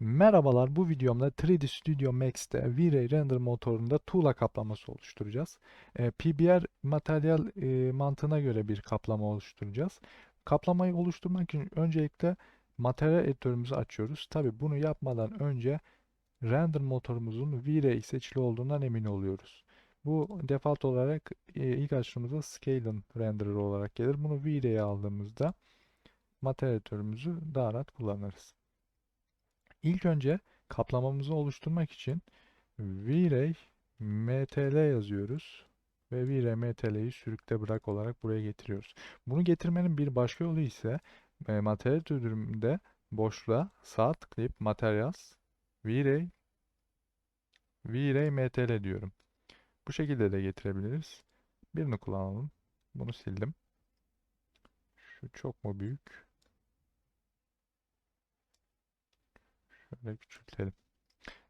Merhabalar, bu videomda 3D Studio Max'te V-Ray render motorunda tuğla kaplaması oluşturacağız. E, PBR materyal e, mantığına göre bir kaplama oluşturacağız. Kaplamayı oluşturmak için öncelikle materyal editörümüzü açıyoruz. Tabi bunu yapmadan önce render motorumuzun V-Ray seçili olduğundan emin oluyoruz. Bu default olarak e, ilk açtığımızda Scalen Renderer olarak gelir. Bunu V-Ray'e aldığımızda materyal editörümüzü daha rahat kullanırız. İlk önce kaplamamızı oluşturmak için V-Ray MTL yazıyoruz ve V-Ray MTL'yi sürükle bırak olarak buraya getiriyoruz. Bunu getirmenin bir başka yolu ise e, materyal editörümde boşluğa sağ tıklayıp Materials V-Ray V-Ray MTL diyorum. Bu şekilde de getirebiliriz. Birini kullanalım. Bunu sildim. Şu çok mu büyük? Şöyle küçültelim.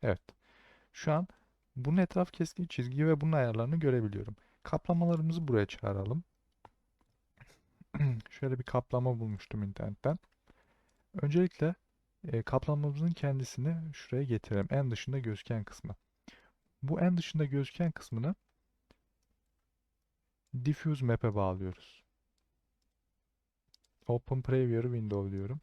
Evet. Şu an bunun etraf keskin çizgi ve bunun ayarlarını görebiliyorum. Kaplamalarımızı buraya çağıralım. Şöyle bir kaplama bulmuştum internetten. Öncelikle e, kaplamamızın kendisini şuraya getirelim. En dışında gözüken kısmı. Bu en dışında gözüken kısmını Diffuse Map'e bağlıyoruz. Open Preview Window diyorum.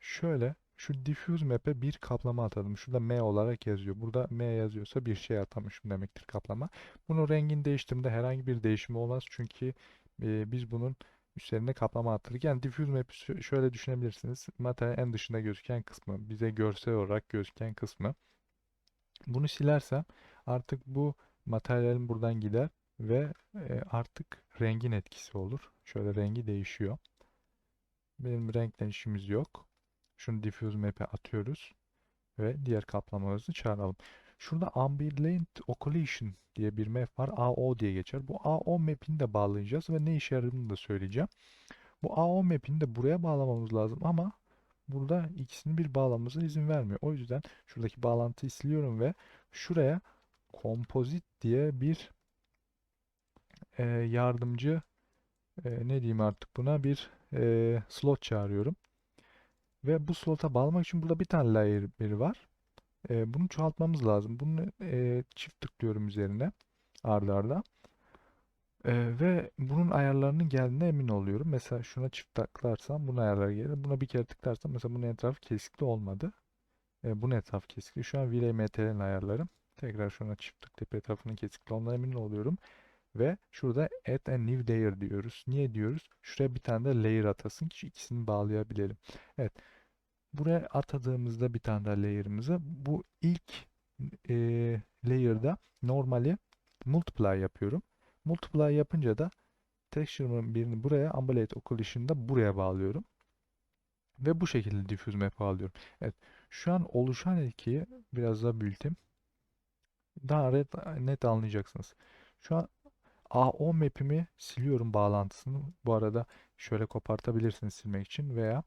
Şöyle şu diffuse map'e bir kaplama atadım. Şurada M olarak yazıyor. Burada M yazıyorsa bir şey atamışım demektir kaplama. Bunun rengini değiştirdiğimde herhangi bir değişimi olmaz. Çünkü e, biz bunun üzerine kaplama attık. Yani diffuse map'i şöyle düşünebilirsiniz. Materyal en dışında gözüken kısmı, bize görsel olarak gözüken kısmı. Bunu silersem artık bu materyalin buradan gider ve e, artık rengin etkisi olur. Şöyle rengi değişiyor. Benim renkle işimiz yok. Şunu diffuse map'e atıyoruz ve diğer kaplamamızı çağıralım. Şurada ambient occlusion diye bir map var. AO diye geçer. Bu AO map'ini de bağlayacağız ve ne işe yaradığını da söyleyeceğim. Bu AO map'ini de buraya bağlamamız lazım ama burada ikisini bir bağlamamıza izin vermiyor. O yüzden şuradaki bağlantıyı siliyorum ve şuraya composite diye bir e, yardımcı e, ne diyeyim artık buna bir e, slot çağırıyorum. Ve bu slota bağlamak için burada bir tane layer biri var. E, bunu çoğaltmamız lazım. Bunu e, çift tıklıyorum üzerine arda arda. E, ve bunun ayarlarının geldiğine emin oluyorum. Mesela şuna çift tıklarsam bunun ayarları gelir. Buna bir kere tıklarsam mesela bunun etrafı kesikli olmadı. E, bunun etrafı kesikli. Şu an VLMT'nin ayarlarım. Tekrar şuna çift tıklayıp etrafının kesikli olduğuna emin oluyorum. Ve şurada add a new layer diyoruz. Niye diyoruz? Şuraya bir tane de layer atasın ki ikisini bağlayabilelim. Evet. Buraya atadığımızda bir tane daha layer'ımızı bu ilk e, layer'da normali multiply yapıyorum. Multiply yapınca da texture'ın birini buraya, ambulate occlusion'ı da buraya bağlıyorum. Ve bu şekilde diffuse map alıyorum. Evet. Şu an oluşan etkiyi biraz daha büyüteyim. Daha net anlayacaksınız. Şu an AO map'imi siliyorum bağlantısını. Bu arada şöyle kopartabilirsiniz silmek için veya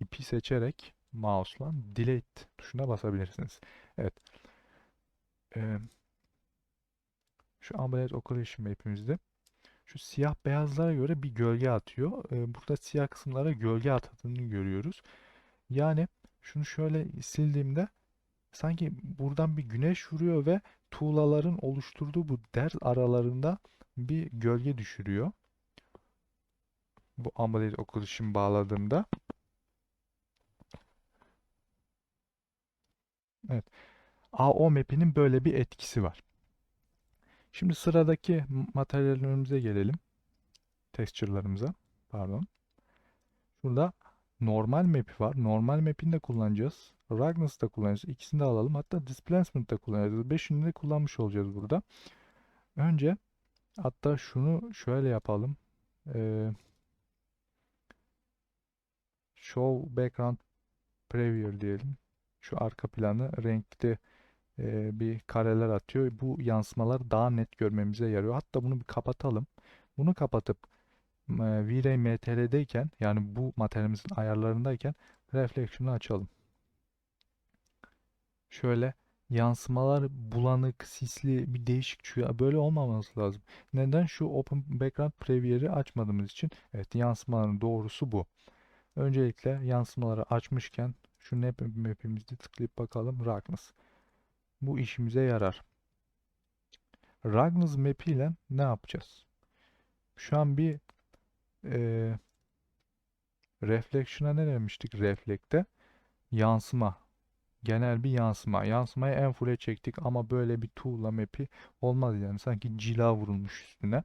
ipi seçerek mouse'la delete tuşuna basabilirsiniz. Evet. Ee, şu ambulance occlusion map'imizde şu siyah beyazlara göre bir gölge atıyor. Ee, burada siyah kısımlara gölge atadığını görüyoruz. Yani şunu şöyle sildiğimde sanki buradan bir güneş vuruyor ve tuğlaların oluşturduğu bu der aralarında bir gölge düşürüyor. Bu ambulance occlusion bağladığımda Evet. AO map'inin böyle bir etkisi var. Şimdi sıradaki materyallerimize gelelim. Texture'larımıza. Pardon. Şurada normal map'i var. Normal map'ini de kullanacağız. Ragnus'u da kullanacağız. İkisini de alalım. Hatta Displacement da kullanacağız. Beşini de kullanmış olacağız burada. Önce hatta şunu şöyle yapalım. Ee, show background preview diyelim şu arka planı renkli e, bir kareler atıyor. Bu yansımalar daha net görmemize yarıyor. Hatta bunu bir kapatalım. Bunu kapatıp e, V-Ray MTL'deyken yani bu materyalimizin ayarlarındayken Reflection'ı açalım. Şöyle yansımalar bulanık, sisli, bir değişik çıkıyor. Böyle olmaması lazım. Neden? Şu Open Background Preview'leri açmadığımız için. Evet yansımaların doğrusu bu. Öncelikle yansımaları açmışken şu map, map'imizi tıklayıp bakalım. Ragnos. Bu işimize yarar. Ragnos map ile ne yapacağız? Şu an bir e, reflection'a ne demiştik? Reflect'te yansıma. Genel bir yansıma. Yansımayı en full'e çektik ama böyle bir tuğla map'i olmaz yani. Sanki cila vurulmuş üstüne.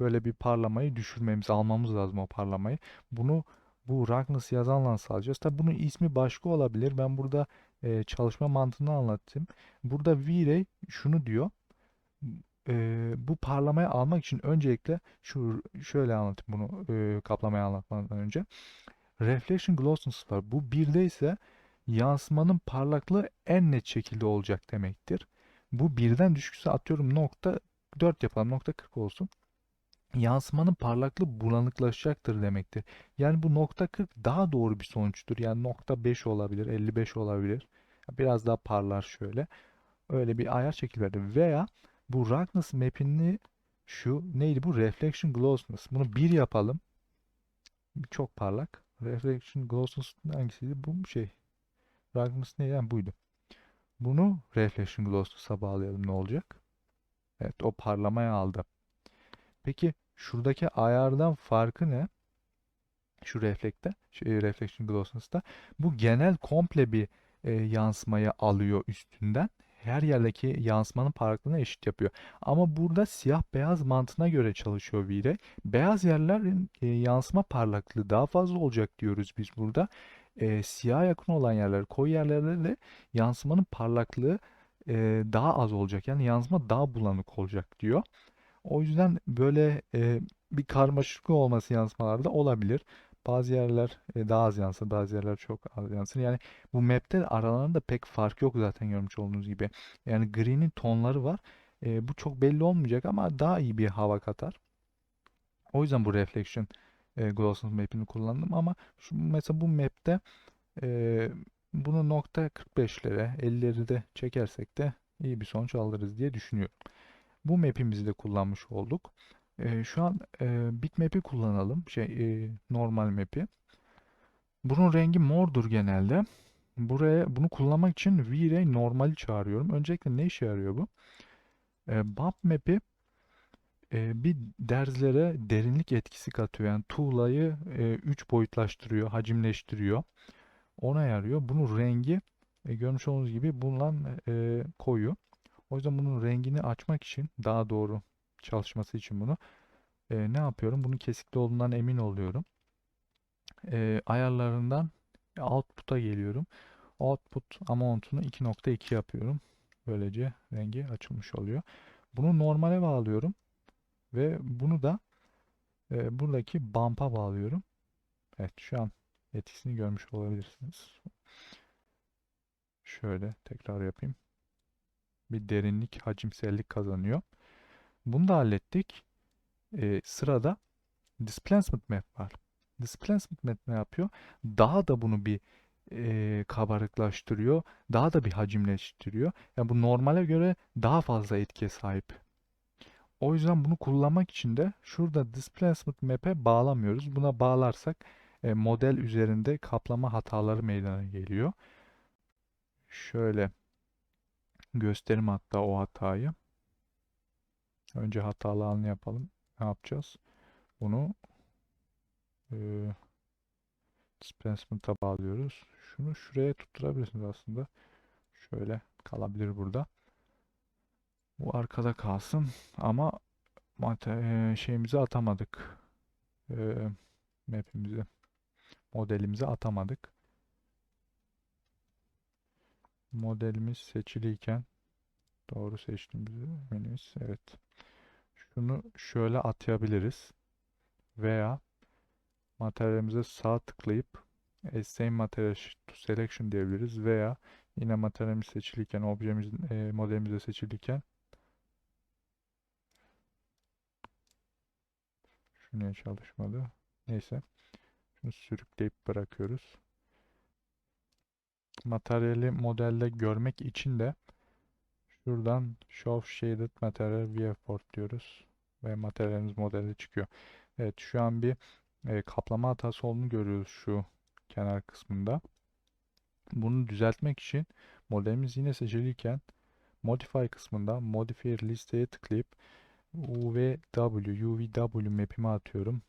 Böyle bir parlamayı düşürmemiz, almamız lazım o parlamayı. Bunu bu Ragnos yazanla sağlayacağız. Tabi bunun ismi başka olabilir. Ben burada e, çalışma mantığını anlattım. Burada V-Ray şunu diyor. E, bu parlamayı almak için öncelikle şu şöyle anlatayım bunu e, kaplamayı anlatmadan önce. Reflection glossiness var. Bu birde ise yansımanın parlaklığı en net şekilde olacak demektir. Bu birden düşükse atıyorum nokta 4 yapalım nokta 40 olsun. Yansımanın parlaklığı bulanıklaşacaktır demektir. Yani bu nokta 40 daha doğru bir sonuçtur. Yani nokta 5 olabilir, 55 olabilir. Biraz daha parlar şöyle. Öyle bir ayar şekil Veya bu Ragnos map'ini şu neydi bu? Reflection Glossiness. Bunu 1 yapalım. Çok parlak. Reflection Glossiness hangisiydi? Bu şey. Ragnos neydi? Yani buydu. Bunu Reflection Glossiness'a bağlayalım. Ne olacak? Evet o parlamayı aldı. Peki şuradaki ayardan farkı ne? Şu reflekte, şey, reflection glossiness'ta bu genel komple bir e, yansımayı alıyor üstünden. Her yerdeki yansımanın parlaklığını eşit yapıyor. Ama burada siyah beyaz mantığına göre çalışıyor V-Ray. Beyaz yerlerin e, yansıma parlaklığı daha fazla olacak diyoruz biz burada. E, siyah yakın olan yerler, koyu yerlerde de yansımanın parlaklığı e, daha az olacak. Yani yansıma daha bulanık olacak diyor. O yüzden böyle e, bir karmaşık olması yansımalarda olabilir. Bazı yerler e, daha az yansır, bazı yerler çok az yansır. Yani bu map'te aralarında pek fark yok zaten görmüş olduğunuz gibi. Yani gri'nin tonları var. E, bu çok belli olmayacak ama daha iyi bir hava katar. O yüzden bu reflection e, Glossus map'ini kullandım ama şu, mesela bu map'te e, bunu nokta 45'lere 50'leri de çekersek de iyi bir sonuç alırız diye düşünüyorum. Bu map'imizi de kullanmış olduk. E, şu an e, bitmap'i kullanalım. Şey e, normal map'i. Bunun rengi mordur genelde. Buraya bunu kullanmak için V-Ray normali çağırıyorum. Öncelikle ne işe yarıyor bu? E, bump map'i e, bir derzlere derinlik etkisi katıyor. Yani tuğlayı 3 e, boyutlaştırıyor, hacimleştiriyor. Ona yarıyor. Bunun rengi e, görmüş olduğunuz gibi bundan e, koyu. O yüzden bunun rengini açmak için daha doğru çalışması için bunu e, ne yapıyorum? Bunun kesikli olduğundan emin oluyorum. E, ayarlarından output'a geliyorum. Output amount'unu 2.2 yapıyorum. Böylece rengi açılmış oluyor. Bunu normale bağlıyorum. Ve bunu da e, buradaki bump'a bağlıyorum. Evet şu an etkisini görmüş olabilirsiniz. Şöyle tekrar yapayım bir derinlik, hacimsellik kazanıyor. Bunu da hallettik. Ee, sırada displacement map var. Displacement map ne yapıyor? Daha da bunu bir e, kabarıklaştırıyor. Daha da bir hacimleştiriyor. Yani bu normale göre daha fazla etkiye sahip. O yüzden bunu kullanmak için de şurada displacement map'e bağlamıyoruz. Buna bağlarsak e, model üzerinde kaplama hataları meydana geliyor. Şöyle gösterim hatta o hatayı. Önce hatalı anı yapalım. Ne yapacağız? Bunu e, displacement'a bağlıyoruz. Şunu şuraya tutturabilirsiniz aslında. Şöyle kalabilir burada. Bu arkada kalsın ama e, şeyimizi atamadık. E, map'imizi modelimizi atamadık modelimiz seçiliyken doğru seçtiğimizi eminiz. Evet. Şunu şöyle atayabiliriz. Veya materyalimize sağ tıklayıp Assign Material to Selection diyebiliriz. Veya yine materyalimiz seçiliyken, objemiz, e, modelimize seçiliyken niye çalışmadı? Neyse. Şunu sürükleyip bırakıyoruz materyali modelde görmek için de şuradan Show Shaded Material Viewport diyoruz. Ve materyalimiz modelde çıkıyor. Evet şu an bir e, kaplama hatası olduğunu görüyoruz şu kenar kısmında. Bunu düzeltmek için modelimiz yine seçiliyken Modify kısmında Modifier listeye tıklayıp UVW, UVW map'imi atıyorum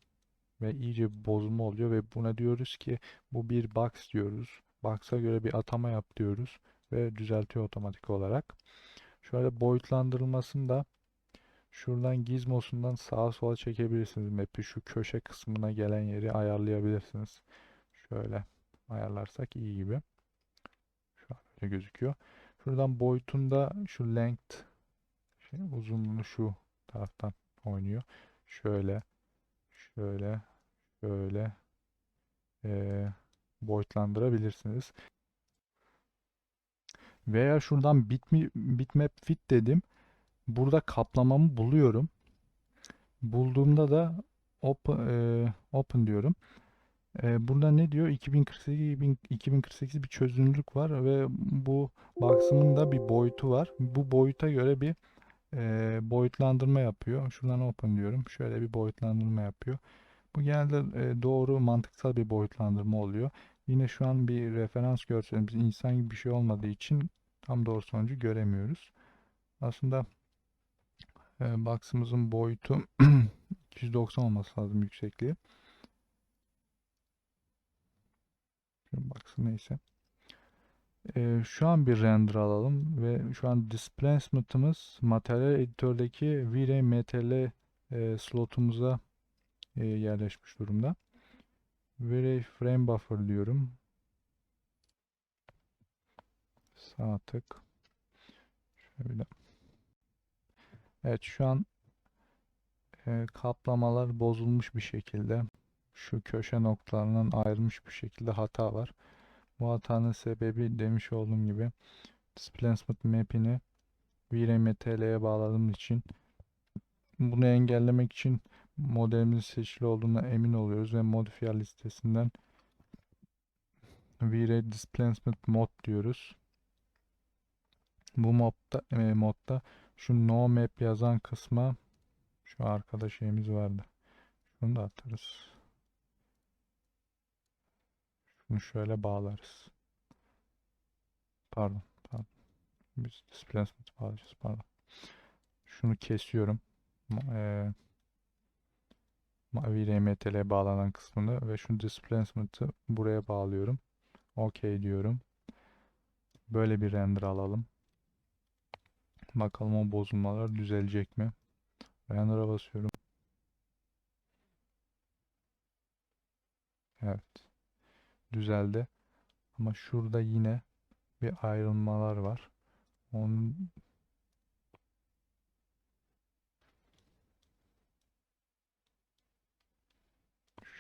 ve iyice bozulma oluyor ve buna diyoruz ki bu bir box diyoruz. Box'a göre bir atama yap diyoruz ve düzeltiyor otomatik olarak. Şöyle boyutlandırılmasını da şuradan gizmosundan sağa sola çekebilirsiniz map'i. Şu köşe kısmına gelen yeri ayarlayabilirsiniz. Şöyle ayarlarsak iyi gibi. Şu an öyle gözüküyor. Şuradan boyutunda şu length şey, uzunluğunu şu taraftan oynuyor. Şöyle şöyle şöyle eee, boyutlandırabilirsiniz. Veya şuradan bitmi, bitmap fit dedim. Burada kaplamamı buluyorum. Bulduğumda da open, eee, open diyorum. Eee, burada ne diyor? 2048, 2048 bir çözünürlük var ve bu box'ımın da bir boyutu var. Bu boyuta göre bir boyutlandırma yapıyor. Şuradan open diyorum. Şöyle bir boyutlandırma yapıyor. Bu genelde doğru mantıksal bir boyutlandırma oluyor. Yine şu an bir referans görselimiz insan gibi bir şey olmadığı için tam doğru sonucu göremiyoruz. Aslında e, box'ımızın boyutu 290 olması lazım yüksekliği. Şu box'ı neyse. E, şu an bir render alalım ve şu an displacement'ımız materyal editördeki V-Ray MTL e, slotumuza e, yerleşmiş durumda. V-Ray frame buffer diyorum. Sağ tık. Şöyle. Evet şu an e, kaplamalar bozulmuş bir şekilde. Şu köşe noktalarından ayrılmış bir şekilde hata var. Bu hatanın sebebi demiş olduğum gibi displacement map'ini VRMTL'ye bağladığım için bunu engellemek için modelimizin seçili olduğuna emin oluyoruz ve modifier listesinden V-Ray Displacement Mod diyoruz. Bu modda, e, modda şu no map yazan kısma şu arkada şeyimiz vardı. Şunu da atarız. Şunu şöyle bağlarız. Pardon, pardon. Biz displacement bağlayacağız, pardon. Şunu kesiyorum. Eee VRMTL'ye bağlanan kısmını ve şu displacement'ı buraya bağlıyorum. OK diyorum. Böyle bir render alalım. Bakalım o bozulmalar düzelecek mi? Render'a basıyorum. Evet. Düzeldi. Ama şurada yine bir ayrılmalar var. Onun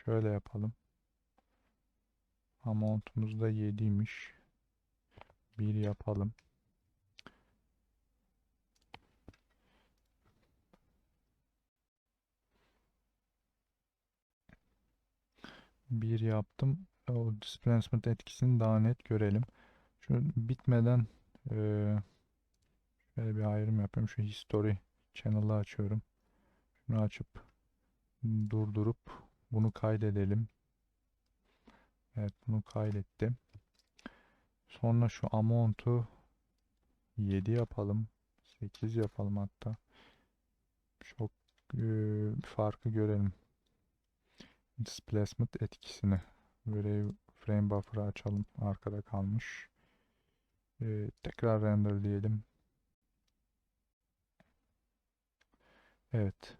şöyle yapalım. Amount'umuz da 7'ymiş. 1 yapalım. Bir yaptım. O displacement etkisini daha net görelim. Şu bitmeden şöyle bir ayrım yapayım. Şu history channel'ı açıyorum. Şunu açıp durdurup bunu kaydedelim. Evet bunu kaydettim. Sonra şu amount'u 7 yapalım. 8 yapalım hatta. Çok eee, farkı görelim. Displacement etkisini. Böyle frame buffer'ı açalım. Arkada kalmış. Ee, tekrar render diyelim. Evet.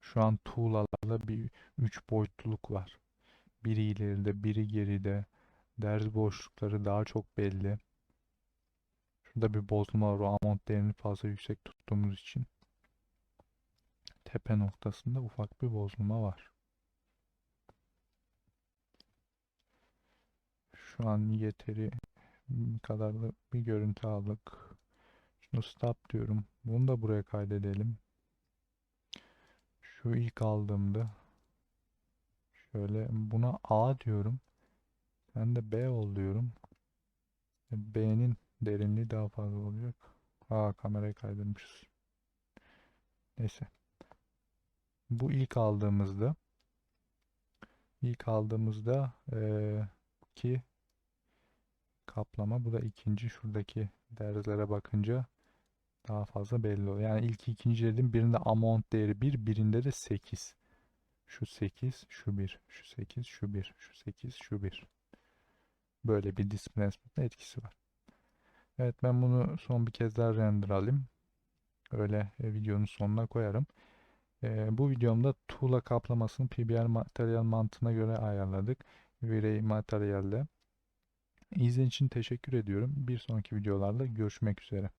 Şu an tuğlalarda bir 3 boyutluluk var. Biri ileride, biri geride. Derz boşlukları daha çok belli. Şurada bir bozulma var. O amount değerini fazla yüksek tuttuğumuz için. Tepe noktasında ufak bir bozulma var. Şu an yeteri kadarlı bir görüntü aldık. Şunu stop diyorum. Bunu da buraya kaydedelim. Şu ilk aldığımda şöyle buna A diyorum. Ben de B ol diyorum. E, B'nin derinliği daha fazla olacak. Aa kamerayı kaydırmışız. Neyse. Bu ilk aldığımızda ilk aldığımızda eee, ki kaplama. Bu da ikinci. Şuradaki derzlere bakınca daha fazla belli oluyor. Yani ilk ikinci dedim birinde amount değeri 1, birinde de 8. Şu 8, şu 1, şu 8, şu 1, şu 8, şu 1. Böyle bir displacement etkisi var. Evet ben bunu son bir kez daha render alayım. Öyle e, videonun sonuna koyarım. E, bu videomda tuğla kaplamasını PBR materyal mantığına göre ayarladık. V-Ray materyalle. İzlediğiniz için teşekkür ediyorum. Bir sonraki videolarda görüşmek üzere.